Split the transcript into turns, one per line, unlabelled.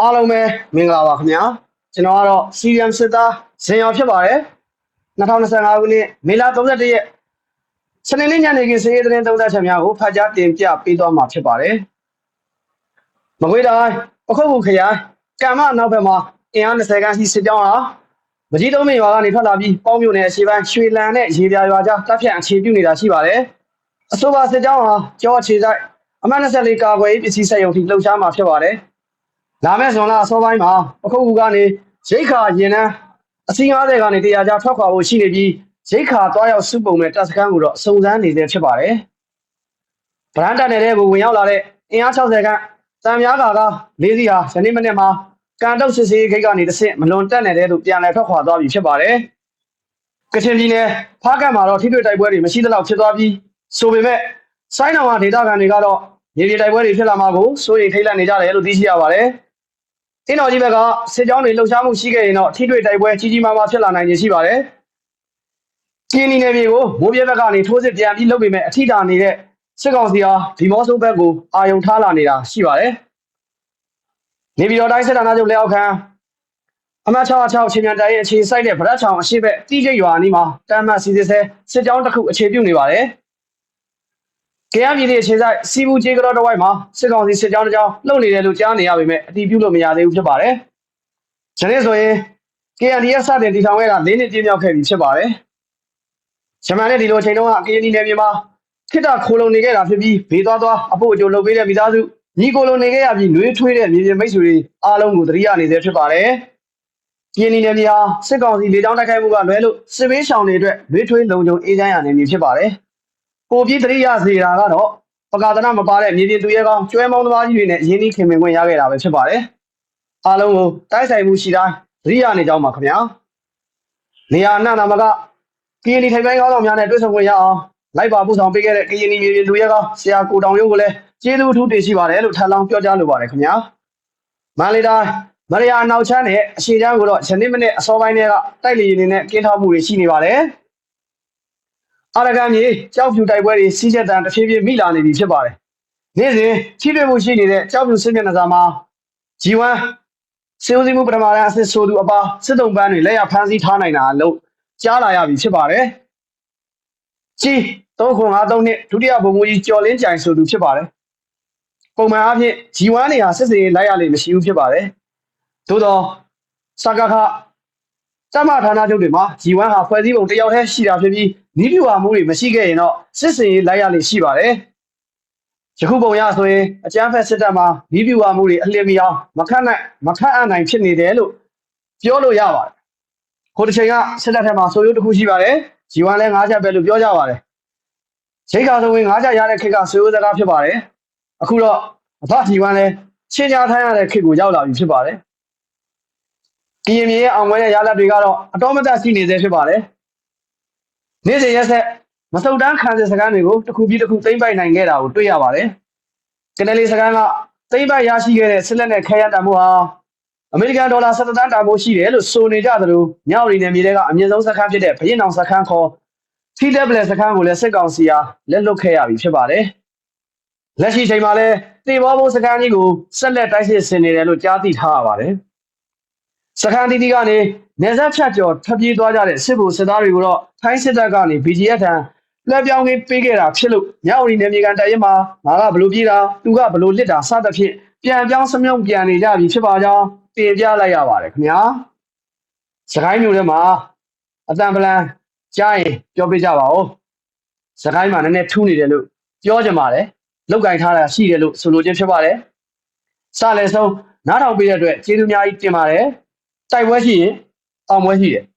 အားလုံးပဲမင်္ဂလာပါခင်ဗျာကျွန်တော်ကတော့ CRM စစ်သားဇင်ရောင်ဖြစ်ပါတယ်2025ခုနှစ်မေလ31ရက်စနေနေ့ညနေခင်းစရေးသတင်းသုံးသပ်ချက်များကိုဖတ်ကြားတင်ပြပေးသွားမှာဖြစ်ပါတယ်မကွေးတိုင်းပခုတ်ကူခရိုင်ကံမအနောက်ဘက်မှာအင်အား20ခန်းရှိစစ်ကြောင်းဟာမကြီးတုံးမင်ရွာကနေထွက်လာပြီးပေါင်းမြို့နယ်အရှေ့ပိုင်းရွှေလန်နဲ့ရေပြာရွာကြားတပ်ဖြန့်အခြေပြုနေတာရှိပါတယ်အဆိုပါစစ်ကြောင်းဟာကြောအခြေဆိုင်အမှတ်24ကာကွယ်ရေးပစ္စည်းစက်ရုံထိလှုပ်ရှားမှာဖြစ်ပါတယ် လာမယ့်ဇွန်လအစောပိုင်းမှာပခုတ်ကူကနေရိတ်ခါရင်နှန်းအစီ50ကနေ100ကျားထွက်ခွာဖို့ရှိနေပြီးရိတ်ခါတွားရောက်စုပုံမဲ့တပ်စခန်းကိုတော့စုံစမ်းနေသေးဖြစ်ပါတယ်။ဗရန်တက်နယ်ကိုဝင်ရောက်လာတဲ့အင်အား60ခန့်တံများကာကလေးစီဟာယနေ့မနေ့မှာကန်တုတ်စစ်စေးဂိတ်ကနေတစ်ဆင့်မလွန်တက်နေတဲ့လို့ပြန်လည်ထွက်ခွာသွားပြီဖြစ်ပါတယ်။ကချင်ပြည်နယ်ဖားကတ်မှာတော့ထိတွေ့တိုက်ပွဲတွေမရှိသလောက်ဖြစ်သွားပြီးဆိုပေမဲ့စိုင်းတော်ကဒေသခံတွေကတော့မြေပြင်တိုက်ပွဲတွေဖြစ်လာမှာကိုစိုးရိမ်ထိတ်လန့်နေကြတယ်လို့သိရှိရပါတယ်။ တင်းတော်ကြီးဘက်ကစစ်ကြောင်းတွေလှုပ်ရှားမှုရှိခဲ့ရင်တော့ထိတွေ့တိုက်ပွဲကြီးကြီးမားမားဖြစ်လာနိုင်ခြေရှိပါတယ်။ကျင်းနီနယ်မြေကိုမိုးပြဲဘက်ကနေထိုးစစ်ပြန်ပြီးလုပ်ပေမဲ့အထိတာနေတဲ့စစ်ကောင်စီဟာဒီမော့ဆိုဘက်ကိုအာယုံထားလာနေတာရှိပါတယ်။နေပြည်တော်တိုင်းစစ်ဌာနချုပ်လက်အောက်ခံအမတ်66ချင်းမြန်တိုင်းရဲ့အခြေစိုက်တဲ့ဗရက်ချောင်အရှိဘက်တီးကျိတ်ရွာအနီးမှာတမ်းမှတ်စီစစ်ဆဲစစ်ကြောင်းတစ်ခုအခြေပြုနေပါတယ်။ ကြရပြည်နယ်ခြေဆိုင်စီဘူးကျေးကတော့တဝိုက်မှာစစ်ကောင်စီစစ်ကြောင်းတစ်ကြောင်းလှုပ်နေတယ်လို့ကြားနေရပေမဲ့အတည်ပြုလို့မရသေးဘူးဖြစ်ပါတယ်။ဒီနေ့ဆိုရင် KNDF စတင်တည်ထောင်ခဲ့တာ၄နှစ်ပြည့်မြောက်ခဲ့ပြီဖြစ်ပါတယ်။ဂျမန်နဲ့ဒီလိုအချိန်တုန်းက KND နယ်မြေမှာခိတ္တခိုလုံနေခဲ့တာဖြစ်ပြီးဘေးသွားသွားအဖို့အကျိုးလုပ်ပေးတဲ့မိသားစုညီကိုလုံနေခဲ့ရပြီးနှွေးထွေးတဲ့မြေပြင်မိတ်ဆွေတွေအားလုံးကိုသတိရနေသေးဖြစ်ပါတယ်။ KND နယ်မြေဟာစစ်ကောင်စီလေကြောင်းတိုက်ခိုက်မှုကလွဲလို့စစ်ဘေးရှောင်တွေအတွက်နှွေးထွေးလုံခြုံအေးချမ်းရနယ်မြေဖြစ်ပါတယ်။ ပိုပြီးသတိရစေတာကတော့ပကာသနာမပါတဲ့မြေပြင်သူရဲကောင်းကျွဲမောင်းသမားကြီးတွေနဲ့ရင်းနှီးခင်မင်ခွင့်ရခဲ့တာပဲဖြစ်ပါတယ်။အားလုံးကိုတိုက်ဆိုင်မှုရှိတိုင်းသတိရနေကြောင်းပါခင်ဗျာ။နေရာအနှံ့နာမကကရင်ဒီထိုင်ပိုင်းကောင်းဆောင်များနဲ့တွေ့ဆုံခွင့်ရအောင်လိုက်ပါပို့ဆောင်ပေးခဲ့တဲ့ကရင်ဒီမြေပြင်သူရဲကောင်းဆရာကိုတောင်ရုပ်ကိုလည်းကျေးဇူးအထူးတင်ရှိပါတယ်လို့ထပ်လောင်းပြောကြားလိုပါတယ်ခင်ဗျာ။မန္တလေးတိုင်းမရယာနောက်ချမ်းနဲ့အရှိချမ်းကိုတော့ယနေ့မနေ့အစောပိုင်းတည်းကတိုက်လေယာဉ်တွေနဲ့ကင်းထောက်မှုတွေရှိနေပါတယ်။ အာရကန်ကြီးကြောက်ဖြူတိုက်ပွဲတွေစီးချက်တန်တစ်ဖြည်းဖြည်းမိလာနေပြီဖြစ်ပါတယ်။နေ့စဉ်ထိတွေ့မှုရှိနေတဲ့ကြောက်ဖြူစစ်မျက်နှာစာမှာ G1 စေဦးစီးမှုပထမတန်းအစစ်ဆိုသူအပါစစ်တုံးပန်းတွေလက်ရဖမ်းဆီးထားနိုင်တာလို့ကြားလာရပြီဖြစ်ပါတယ်။ကြီး3953နှစ်ဒုတိယဗိုလ်မှူးကြီးကျော်လင်းကြိုင်ဆိုသူဖြစ်ပါတယ်။ပုံမှန်အားဖြင့် G1 နေဟာစစ်စေးလိုက်ရလိမ့်မရှိဘူးဖြစ်ပါတယ်။သို့တော့စကခ တမဌာနချုပ်တွေမှာ G1 ဟာဖွဲ့စည်းပုံတယောက်တည်းရှိတာဖြစ်ပြီးနီးပြူဟာမှုတွေမရှိခဲ့ရင်တော့စစ်စင်ရေးလိုက်ရလိမ့်ရှိပါတယ်။ယခုပုံရဆိုရင်အကြမ်းဖက်စစ်တပ်မှာနီးပြူဟာမှုတွေအလင်းမီအောင်မခတ်နိုင်မခတ်အနိုင်ဖြစ်နေတယ်လို့ပြောလို့ရပါတယ်။ခုတစ်ချိန်ကစစ်တပ်ထက်မှာဆိုရိုးတစ်ခုရှိပါတယ်။ G1 လဲ၅ချက်ပဲလို့ပြောကြပါတယ်။ချိန်ခါဆိုဝင်၅ချက်ရတဲ့ခေတ်ကဆိုရိုးစကားဖြစ်ပါတယ်။အခုတော့အဖ G1 လဲချင်းကြားထိုင်းရတဲ့ခေတ်ကိုရောက်လာပြီဖြစ်ပါတယ်။ ကရင်မြေရဲ့အောင်ပွဲတဲ့ရလဒ်တွေကတော့အတော်မတတ်ရှိနေသေးဖြစ်ပါတယ်။နေ့စဉ်ရက်ဆက်မစုံတန်းခံစစ်စကားတွေကိုတစ်ခုပြီးတစ်ခုသိမ့်ပိုက်နိုင်ခဲ့တာကိုတွေ့ရပါတယ်။ကနယ်လီစကားကသိမ့်ပိုက်ရရှိခဲ့တဲ့စစ်လက်နဲ့ခဲယမ်းတံမိုးဟာအမေရိကန်ဒေါ်လာ17တန်းတန်ဖိုးရှိတယ်လို့ဆိုနေကြသလိုမြောက်ရီနယ်မြေတွေကအမြင့်ဆုံးစခန်းဖြစ်တဲ့ဘရင်အောင်စခန်းခေါ်ထီတက်ပလက်စခန်းကိုလည်းစစ်ကောင်စီဟာလက်လွတ်ခဲ့ရပြီဖြစ်ပါတယ်။လက်ရှိချိန်မှာလည်းတေဘောဘုံစခန်းကြီးကိုဆက်လက်တိုက်စစ်ဆင်နေတယ်လို့ကြားသိထားရပါတယ်။ စခန်းတီးတီးကနေနေဆက်ဖြတ်ကျော်ထွက်ပြေးသွားကြတဲ့စစ်ဗိုလ်စစ်သားတွေကိုတော့ထိုင်းစစ်တပ်ကနေ BGF ထံလက်ပြောင်းကင်းပေးခဲ့တာဖြစ်လို့မြောက်ရီနယ်မြေကန်တိုင်ရင်မှာငါကဘလို့ပြေးတာသူကဘလို့လစ်တာစသဖြင့်ပြန်ပြောင်းစမြုံပြန်နေကြပြီဖြစ်ပါကြောင်းတင်ပြလိုက်ရပါတယ်ခင်ဗျာ။စကိုင်းမျိုးထဲမှာအတန်ပလန်ကြားရင်ပြောပြကြပါဦး။စကိုင်းမှာနည်းနည်းထူးနေတယ်လို့ပြောကြပါတယ်။လောက်ကင်ထားတာရှိတယ်လို့ဆိုလိုခြင်းဖြစ်ပါတယ်။စလည်းဆုံးနားထောင်ပေးတဲ့အတွက်ကျေးဇူးအများကြီးတင်ပါတယ်။ တိုက်ပွဲရှိရင်အောင်ပွဲရှိတယ်